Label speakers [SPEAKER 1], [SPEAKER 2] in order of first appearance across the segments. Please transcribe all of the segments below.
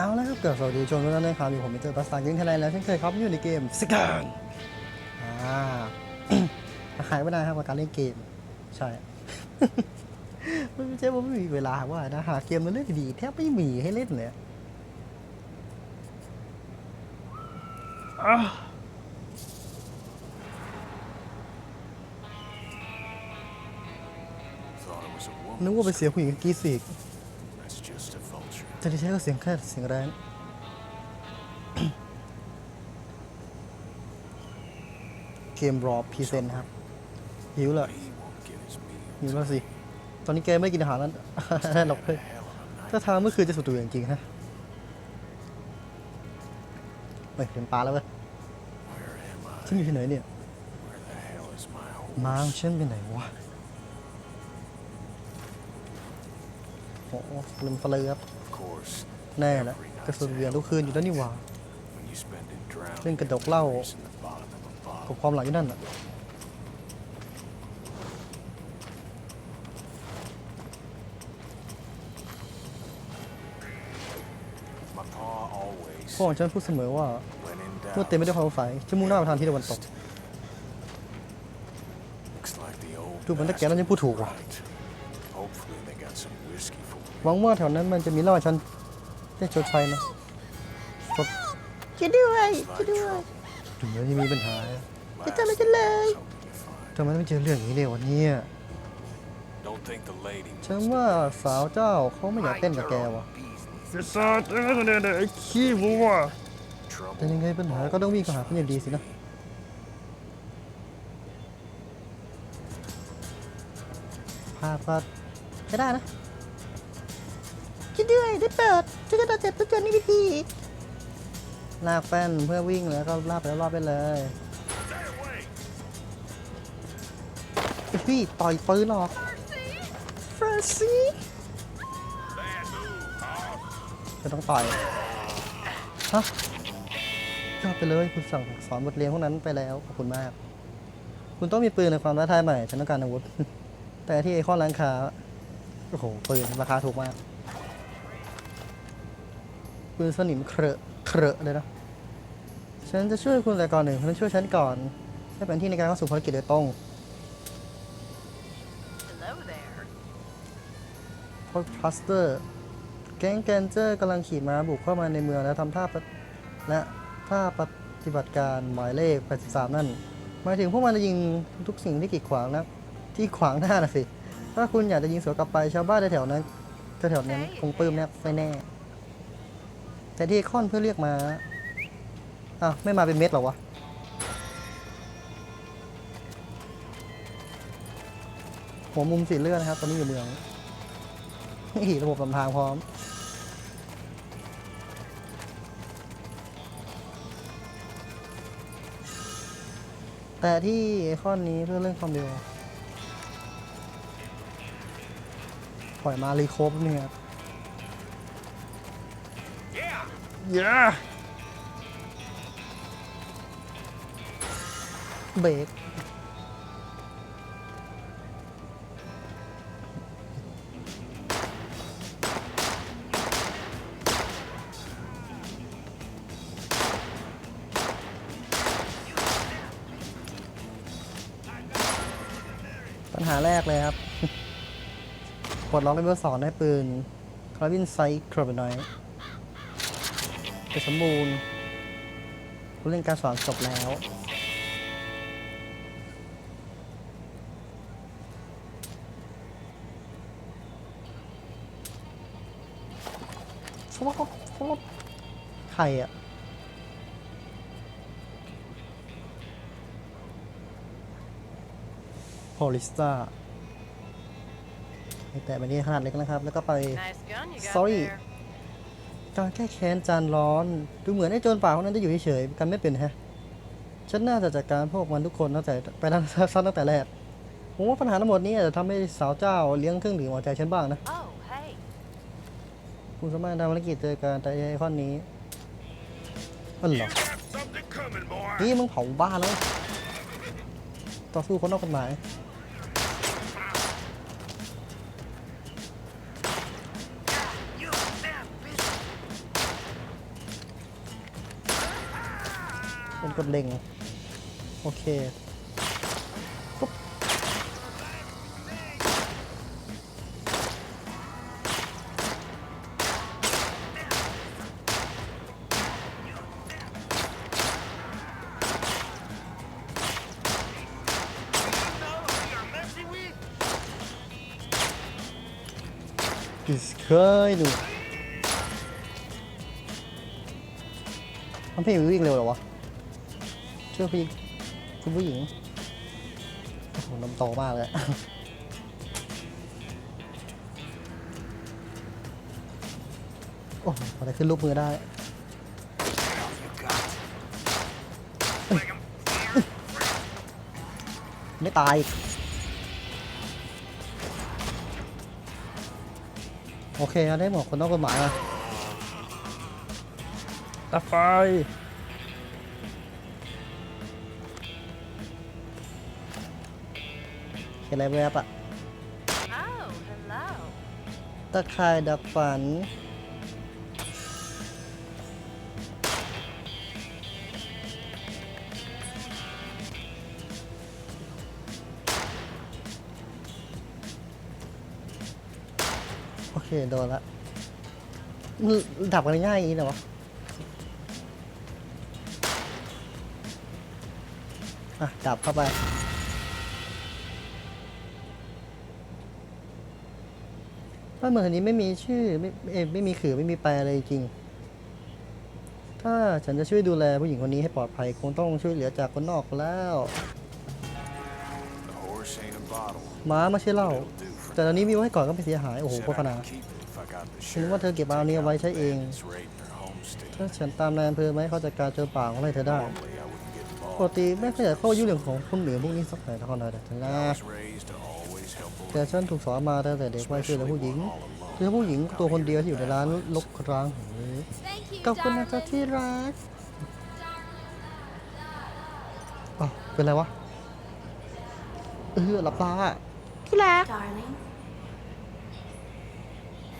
[SPEAKER 1] เอาแล้วครับเกิดสวัสดีชมทุกท่านนะครับอยู่ผมมิสเตอร์ปัสตาร์เกมไทยแลนด์แล้วเช่นเคยครับอยู่ในเกมสกันอ่าหายไปนานครับกับการเล่นเกม ใช่ ไม่ใช่ว่าไม่มีเวลาว่านะหาเกมมาเล่นดีๆแทบไม่มีให้เล่นเลยอะ
[SPEAKER 2] Thought it was a
[SPEAKER 1] นึก
[SPEAKER 2] woman.
[SPEAKER 1] ว่าเป็นเสียงผู้หญิงกรีดสิก แต่ที่ใช้ก็เสียงแค่เสียงแรงเกมรอพรีเซนต์ครับ หิวเลยหิวแล้วสิ ตอนนี้แกไม่กินอาหารแล้วนั่นหรอกเลยถ้าทางเมื่อคืนจะสุดตัวจริงๆฮะเฮ้ยเห็นปลาแล้วเว้ยฉันอยู่ที่ไหนเนี่ย มา
[SPEAKER 2] horse?
[SPEAKER 1] งฉันไปไหนวะ โอ้โหลืมเปลือครับ
[SPEAKER 2] Of course,
[SPEAKER 1] แน่แหละกระสุนเวียนทุกคืนอยู่แล้วนี่หว่า
[SPEAKER 2] when you spend it drowning
[SPEAKER 1] เล่นกระดกเหล้า
[SPEAKER 2] berries in the bottom of a
[SPEAKER 1] กับ
[SPEAKER 2] bottle,
[SPEAKER 1] ความหลังอยู่นั่นน่ะ
[SPEAKER 2] my paw always
[SPEAKER 1] พ่อของฉันพูดเสมอว่า
[SPEAKER 2] when in
[SPEAKER 1] เมื่อ
[SPEAKER 2] doubt.
[SPEAKER 1] เต็มไปด้วยความสงสัยจะมุ่งหน้าไปทางทิศตะวันตก
[SPEAKER 2] Looks like the old
[SPEAKER 1] ดูเหมือนแต่แกนั้นยังพูดถูกว่ะ
[SPEAKER 2] right. Hopefully they got some whiskey for me.
[SPEAKER 1] หวังว่าแถวนั้นมันจะมีเหล่าให้ฉันได้ชดใช้นะชดช่วยด้วยช่วยด้วย ถึงแม้จะมีปัญหา
[SPEAKER 2] Last
[SPEAKER 1] tell me to
[SPEAKER 2] thing I
[SPEAKER 1] lie.
[SPEAKER 2] was hoping to find.
[SPEAKER 1] ทำไมไม่เจอเรื่องอย่างนี้เลยวะเนี่ย
[SPEAKER 2] Don't think the lady
[SPEAKER 1] ฉัน
[SPEAKER 2] wants
[SPEAKER 1] ว่าสาวเจ้าเขาไม่อยากเต้นกับแกวะ
[SPEAKER 2] business.
[SPEAKER 1] จะสาดเอ้ยเนี่ยไอ้ขี้วัว
[SPEAKER 2] Trouble
[SPEAKER 1] แต่ยังไงปัญหาก็ต้องวิ่งเข้าหาเพื่อนดีสินะพาพัด ไม่ได้นะคิดด้วยได้เปิดช่วยกันตัดเจ็บตัวจนนี่วิธีลากแป้นเพื่อวิ่งแล้วก็ลากไปรอบไปเลยพี่ต่อยปืนออกฟราซีจะต้องต่อยฮะยอดไปเลยคุณสั่งสอนบทเรียนพวกนั้นไปแล้วขอบคุณมาก คุณต้องมีปืนในความท้าทายใหม่ฉันต้องการอาวุธ แต่ที่ไอคอนร้านค้า โอ้โหปืนราคาถูกมาก ปืนสนิมเครอะเครอะเลยนะ ฉันจะช่วยคุณแต่ก่อนหนึ่งคุณต้องช่วยฉันก่อนให้เป็นที่ในการเข้าสู่ภารกิจโดยตรง
[SPEAKER 3] Hello there.
[SPEAKER 1] พอพลัสเตอร์ แก๊งแกนเจอร์กำลังขี่ม้าบุกเข้ามาในเมืองและทำท่าปะและท่าปฏิบัติการหมายเลข 83 นั่น หมายถึงพวกมันจะยิงทุกสิ่งที่กีดขวางนะ ที่ขวางหน้านะสิ ถ้าคุณอยากจะยิงสวนกลับไปชาวบ้านในแถวนั้นแถวๆนั้นคงปลื้มแน่ไม่แน่ แต่ที่ไอคอนเพื่อเรียกมาอ้าวไม่มาเป็นเม็ดเหรอวะหัวมุมสีเลือดนะครับ ตอนนี้อยู่เมืองนี่ระบบลำทางพร้อม แต่ที่ไอคอนนี้เพื่อเรื่องความเร็ว อยมารีโคบนี่ครับ yeah เบรกปัญหาแรกเลยครับ ปลดล็อกเลเวลสองได้ปืนคาร์บินไซค์ครบน้อยจสมบูรณ์ผู้เล่นการสอนจบแล้วฟลอปฟลอปใครอะพอลิสตา แต่แบบนี้ขนาดเล็กนะครับ แล้วก็ไป
[SPEAKER 3] Nice gun you got
[SPEAKER 1] Sorry.
[SPEAKER 3] there.
[SPEAKER 1] การแก้แค้นจานร้อน ดูเหมือนไอ้โจรป่าคนนั้นจะอยู่เฉยๆกันไม่เป็นแฮะ ฉันน่าจะจัดการพวกมันทุกคนตั้งแต่ไปตั้งซ้ำตั้งแต่แรก ผมว่าปัญหาทั้งหมดนี้อาจจะทำให้สาวเจ้าเลี้ยงเครื่องดื่มเอาใจฉันบ้างนะ
[SPEAKER 3] Oh, hey.
[SPEAKER 1] คุณสามารถทำภารกิจเจอกันแต่ไอคอนนี้อันเหรอ
[SPEAKER 2] something coming, boy.
[SPEAKER 1] นี่มึงเผาบ้านแล้ว ต่อสู้คนนอกกฎหมาย กดเล็ง โอเคปุ๊บดิสเคยดูมันพี่วิ่งเร็วเหรอวะ ชื่อพี่คุณผู้หญิงโอ้โหน้ำโตมากเลย โอ้โหพอได้ขึ้นรูปมือได้ ไม่ตายอีกโอเคได้หมดคนนอกกฎหมายมาตาไฟ เห็นอะไรแวบอะตะข่ายดักฝัน โอเค โดนละดับกันง่ายอย่างนี้เหรออะ ดับเข้าไป บ้านเมืองนี้ไม่มีชื่อไม่เอไม่มีขื่อไม่มีแปลอะไรจริง ถ้าฉันจะช่วยดูแลผู้หญิงคนนี้ให้ปลอดภัยคงต้องช่วยเหลือจากคนนอกแล้วม้าไม่ใช่เหล้าแต่ตอนนี้มีไว้ก่อนก็ไม่เสียหาย โอ้โห
[SPEAKER 2] Said
[SPEAKER 1] โฆษณาฉันว่าเธอเก็บเอาอันนี้เอาไว้ใช้เอง ถ้าฉันตามนายอำเภอไหมเขาจัดการเจอป่าของอะไรเธอได้ ปก
[SPEAKER 2] involved.
[SPEAKER 1] ติไม่ค่อยอยากเข้ายุ่งเรื่องของคนอื่นพวกนี้สักหน่อยเท่านั้นแต่ฉันนะ
[SPEAKER 2] I was raised to always help a
[SPEAKER 1] แต่ฉันถูกสอนมาตั้งแต่เด็กว่าช่วยเหลือ
[SPEAKER 2] especially
[SPEAKER 1] ผู้หญิง
[SPEAKER 2] when all alone.
[SPEAKER 1] โดยเฉพาะผู้หญิงตัวคนเดียวที่อยู่ในร้านลกร้างแห่งนี้
[SPEAKER 4] Thank you,
[SPEAKER 1] ขอบคุณนะจ๊ะ
[SPEAKER 4] darling.
[SPEAKER 1] ที่รักอ๋อเป็นไรวะเออหลับตาที่รัก
[SPEAKER 4] Darling.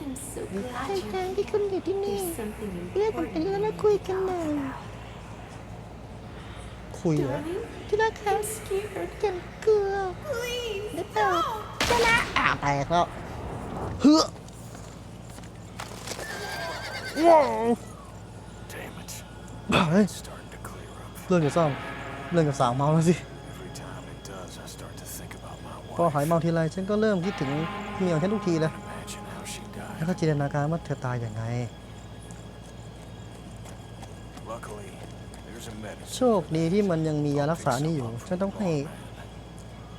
[SPEAKER 4] I'm so
[SPEAKER 1] ดี
[SPEAKER 4] glad
[SPEAKER 1] ใจ
[SPEAKER 4] you're
[SPEAKER 1] ที่คุณอยู่ที่นี่
[SPEAKER 4] There's something
[SPEAKER 1] เรื่องจำเป็น
[SPEAKER 4] important
[SPEAKER 1] แล้ว
[SPEAKER 4] we
[SPEAKER 1] มา
[SPEAKER 4] need
[SPEAKER 1] คุย
[SPEAKER 4] to
[SPEAKER 1] กัน
[SPEAKER 4] talk
[SPEAKER 1] หน่อย
[SPEAKER 4] about.
[SPEAKER 1] คุยเหรอ
[SPEAKER 4] Darling,
[SPEAKER 1] ที่รักครับ
[SPEAKER 4] I'm scared.
[SPEAKER 1] ฉันกลัว
[SPEAKER 4] Please,
[SPEAKER 1] ได้เปล่า
[SPEAKER 4] no.
[SPEAKER 1] จะละอ่าวแตกแล้วเฮ้อว้าว
[SPEAKER 2] Damn it.
[SPEAKER 1] เฮ้ย
[SPEAKER 2] It's starting to clear up.
[SPEAKER 1] เรื่องกับซ่อมเรื่องกับสาวเมาแล้วสิ
[SPEAKER 2] Every time it does, I start to think about my
[SPEAKER 1] พอ
[SPEAKER 2] wife.
[SPEAKER 1] หายเมาทีไรฉันก็เริ่มคิดถึงเมียของฉันทุกทีเลย
[SPEAKER 2] Imagine how she
[SPEAKER 1] แล้ว
[SPEAKER 2] died.
[SPEAKER 1] ก็จินตนาการว่าเธอตายอย่างไง โชคดีที่มันยังมียารักษานี่อยู่ฉันต้องให้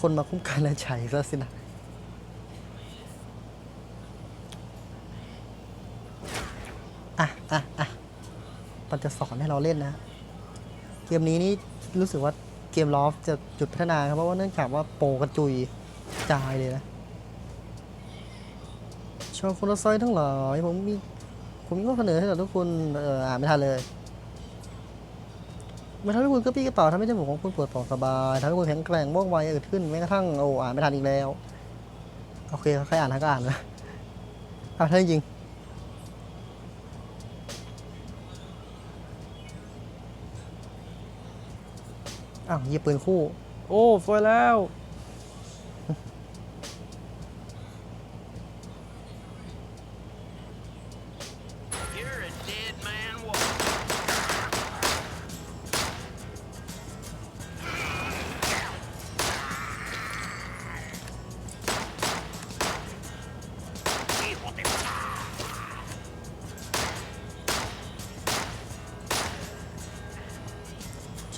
[SPEAKER 1] คนมาคุ้มกันและใช้ซะสินะอะอะอะมันจะสอนให้เราเล่นนะ เกมนี้นี่รู้สึกว่าเกมลอฟจะจุดพัฒนาครับเพราะว่าเนื่องจากว่าโปรกระจุยจายเลยนะชอบคนละซส์ทั้งหลายผมมีผมมีข้อเสนอให้กับทุกคนเอ่ออ่านไม่ทันเลย มันทำให้คุณกระปี้กระเป๋าทำให้จมูกของคุณปวดป่องสบายทำให้คุณแข็งแกร่งว่องไวอึดขึ้นแม้กระทั่งโอ้อ่านไม่ทันอีกแล้ว โอเคใครอ่านทันก็อ่านนะอ่านทันจริงอ้าวยิบปืนคู่ โอ้สวยแล้ว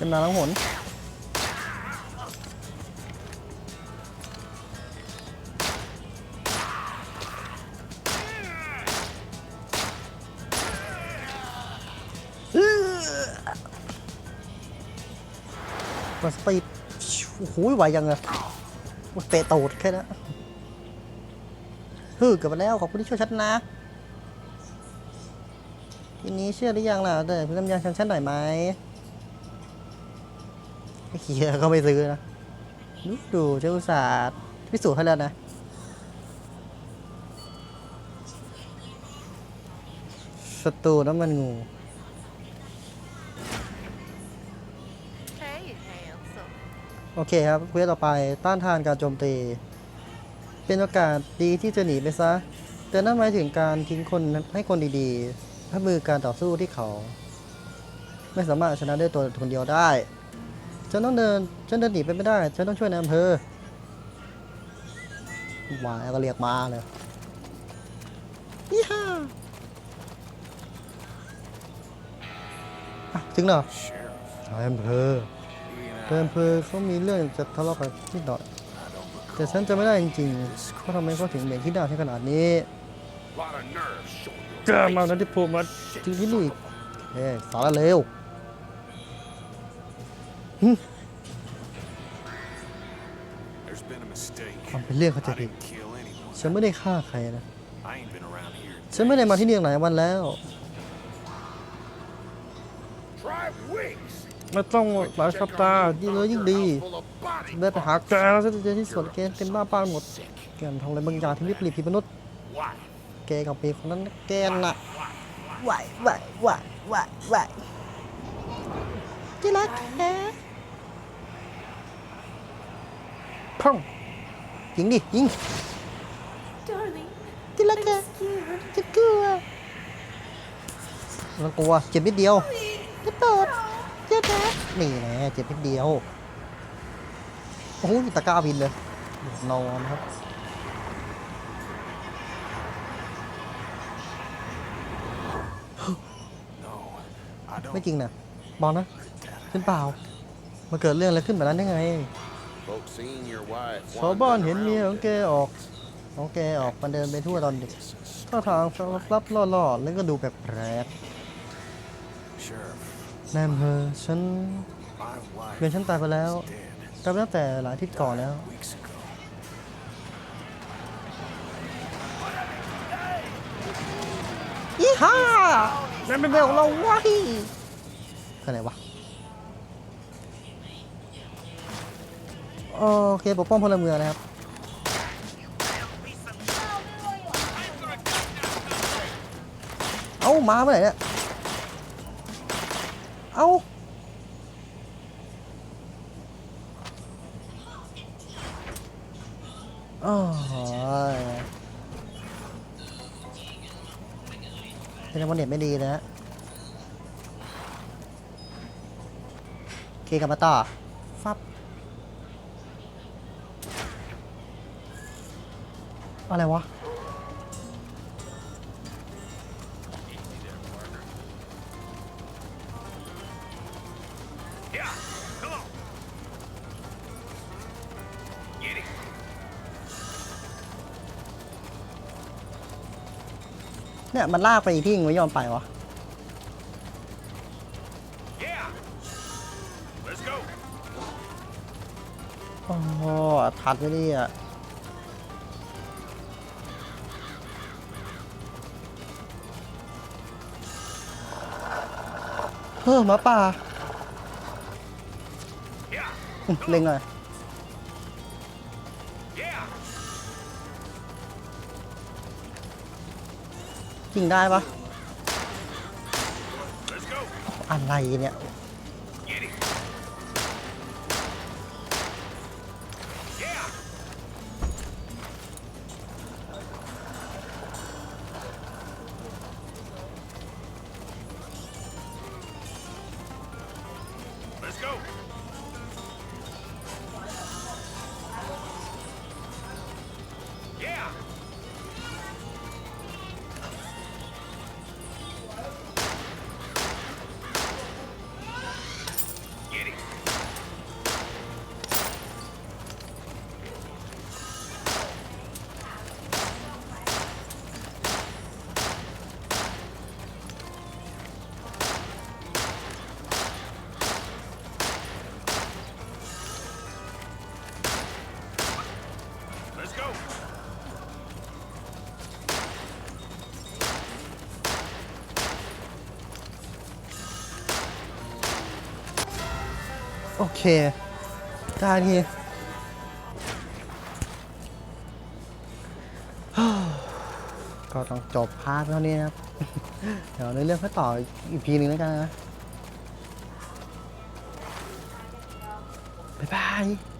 [SPEAKER 1] ชำนาญทั้งหนมาสปีดโอ้โหไหวยังไงเตะตูดแค่นั้นฮึเกือบไปแล้ว ขอบคุณที่ช่วยฉันนะทีนี้เชื่อหรือยังล่ะแต่พี่ลำยางชันฉันหน่อยไหม เฮียก็ไม่ซื้อนะดูดูเจ้าอุตสาห์พิสูจน์ให้แล้วนะศัตรูน้ำมันงูโอเคครับเควสต่อไปต้านทานการโจมตี เป็นโอกาสดีที่จะหนีไปซะ แต่นั่นหมายถึงการทิ้งคนให้คนดีๆรับมือการต่อสู้ที่เขา ไม่สามารถชนะด้วยตัวคนเดียวได้ ฉันต้องเดิน ฉันเดินหนีไปไม่ได้ ฉันต้องช่วยนายอำเภอวายก็เรียกมาเลยยี่ห้าอะถึงแล้ว
[SPEAKER 2] Sheriff,
[SPEAKER 1] นายอำเภอ
[SPEAKER 2] he
[SPEAKER 1] นาย
[SPEAKER 2] and
[SPEAKER 1] อำเภอเขามีเรื่องจะทะเลาะกันนิดหน่อย
[SPEAKER 2] I, I don't
[SPEAKER 1] แต่
[SPEAKER 2] recall.
[SPEAKER 1] ฉันจะไม่ได้จริงๆเขาทำไมเขาถึงเบี่ยงที่หน้าที่ขนาดนี้
[SPEAKER 2] lot of nerve showing your
[SPEAKER 1] กล้า
[SPEAKER 2] face.
[SPEAKER 1] มากนะที่พูดมาถึงที่นี่เฮ้ยสารเลว ความเป็นเรื่องเขา
[SPEAKER 2] I
[SPEAKER 1] ใจะผิด
[SPEAKER 2] didn't kill anyone.
[SPEAKER 1] ฉันไม่ได้ฆ่าใครนะ
[SPEAKER 2] I ain't been around here.
[SPEAKER 1] ฉันไม่ได้มาที่นี่หลายวันแล้ว
[SPEAKER 2] Try wings.
[SPEAKER 1] ไม่ต้องหลายสัปดาห์ยิ่งเลยยิ่งดี
[SPEAKER 2] Full of bodies.
[SPEAKER 1] ได้ไปหาแกแล้วฉันจะเจอที่สวนแกเต็มหน้าบ้านหมด แกนทำอะไรบางอย่างที่ไม่ปลีผิดมนุษย์
[SPEAKER 2] Why?
[SPEAKER 1] แกกับปีคนนั้นนะแกนน่ะไหวไหวไหวไหวไหวที่รักแท้ พ่องยิงดิ ยิง
[SPEAKER 3] Darling,
[SPEAKER 1] ที่รักแท้
[SPEAKER 3] scared.
[SPEAKER 1] จะกลัวแล้วกลัวเจ็บนิดเดียวจะเปิดเจ็บนะนี่แหละเจ็บนิดเดียวโอ้โหตะกร้าบินเลยนอนครับ
[SPEAKER 2] No, I don't.
[SPEAKER 1] ไม่จริงนะบอกนะเป็นเปล่ามาเกิดเรื่องอะไรขึ้นแบบนั้นได้ไง
[SPEAKER 4] Folks seen your wife
[SPEAKER 1] ชาวบ้าน
[SPEAKER 4] wandering
[SPEAKER 1] เห็นเมียข
[SPEAKER 4] around
[SPEAKER 1] องแกออกของแกออกมาเดินไปทั่วตอนดึกท่าทางรับๆล่อๆแล้วก็ดูแปลก
[SPEAKER 2] Sheriff,
[SPEAKER 1] ๆนายอำเภอฉัน
[SPEAKER 2] my wife
[SPEAKER 1] เมียฉันตายไปแล้ว
[SPEAKER 2] is dead
[SPEAKER 1] ตายไปตั้งแต่หลายอาทิตย์ก่อนแล้ว
[SPEAKER 2] weeks ago.
[SPEAKER 1] ยี่ห้านั่นเป็นเบลของเราวะฮีคืออะไรวะ โอเคปกป้องพลเมืองนะครับเอามาเมื่อไหร่เนี่ยเอาโอ้ยเป็นวันเน็ตไม่ดีนะฮะโอเคกลับมาต่อ ฟับ อะไรวะ
[SPEAKER 2] Yeah, come on. Get it.
[SPEAKER 1] เนี่ยมันลากไปอีกที่ไม่ยอมไปวะ
[SPEAKER 2] Yeah. Let's go.
[SPEAKER 1] โอ้โหทัดไม่ดีอะ เฮ้อหมาป่าเล็งหน่อยยิงได้ปะอะไรเนี่ย
[SPEAKER 2] Let's go.
[SPEAKER 1] โอเค ได้ที ก็ต้องจบพาร์ทเท่านี้นะครับ เดี๋ยวในเรื่องค่อยต่ออีกพีหนึ่งแล้วกันนะ บ๊ายบาย